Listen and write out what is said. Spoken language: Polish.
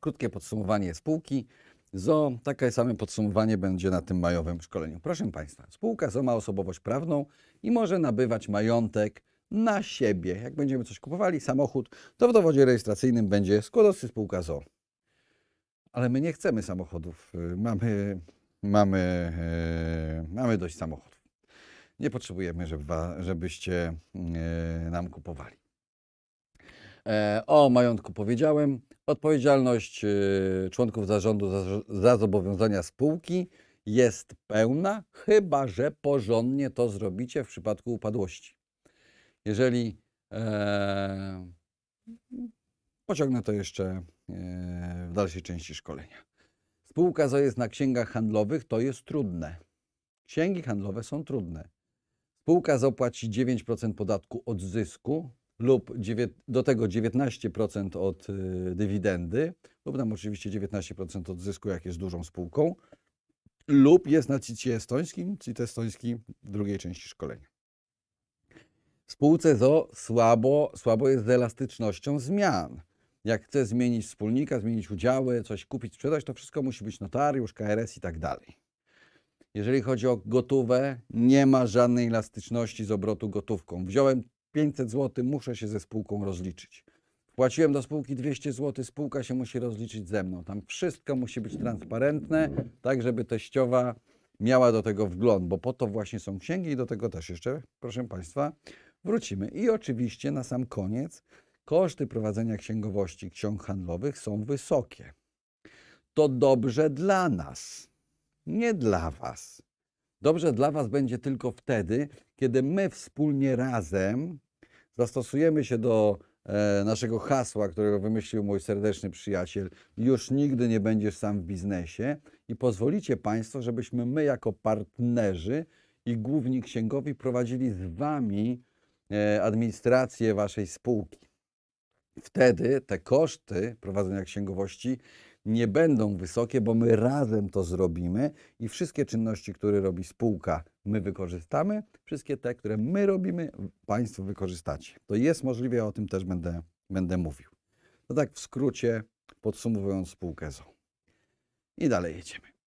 Krótkie podsumowanie spółki ZO. Takie same podsumowanie będzie na tym majowym szkoleniu. Proszę Państwa, spółka ZO ma osobowość prawną i może nabywać majątek na siebie. Jak będziemy coś kupowali, samochód, to w dowodzie rejestracyjnym będzie składowcy spółka ZO. Ale my nie chcemy samochodów. Y, Mamy, mamy, yy, mamy dość samochodów. Nie potrzebujemy, żeby, żebyście yy, nam kupowali. E, O majątku powiedziałem. Odpowiedzialność y, członków zarządu za, za zobowiązania spółki jest pełna, chyba że porządnie to zrobicie w przypadku upadłości. Jeżeli e, pociągnę to jeszcze e, w dalszej części szkolenia. Spółka ZO jest na księgach handlowych, to jest trudne. Księgi handlowe są trudne. Spółka ZO płaci 9% podatku od zysku lub do tego 19% od y, dywidendy, lub tam oczywiście 19% od zysku, jak jest dużą spółką, lub jest na CIT estońskim, CIT estoński w drugiej części szkolenia. W spółce ZO słabo, słabo jest z elastycznością zmian. Jak chce zmienić wspólnika, zmienić udziały, coś kupić, sprzedać, to wszystko musi być notariusz, KRS i tak dalej. Jeżeli chodzi o gotówę, nie ma żadnej elastyczności z obrotu gotówką. Wziąłem 500 zł, muszę się ze spółką rozliczyć. Wpłaciłem do spółki 200 zł, spółka się musi rozliczyć ze mną. Tam wszystko musi być transparentne, tak żeby teściowa miała do tego wgląd, bo po to właśnie są księgi i do tego też jeszcze, proszę Państwa, wrócimy. I oczywiście na sam koniec koszty prowadzenia księgowości ksiąg handlowych są wysokie. To dobrze dla nas, nie dla Was. Dobrze dla Was będzie tylko wtedy, kiedy my wspólnie razem zastosujemy się do e, naszego hasła, którego wymyślił mój serdeczny przyjaciel, już nigdy nie będziesz sam w biznesie i pozwolicie Państwo, żebyśmy my jako partnerzy i główni księgowi prowadzili z Wami e, administrację Waszej spółki. Wtedy te koszty prowadzenia księgowości nie będą wysokie, bo my razem to zrobimy i wszystkie czynności, które robi spółka, my wykorzystamy. Wszystkie te, które my robimy, Państwo wykorzystacie. To jest możliwe, ja o tym też będę, będę mówił. To tak w skrócie, podsumowując spółkę ZO. I dalej jedziemy.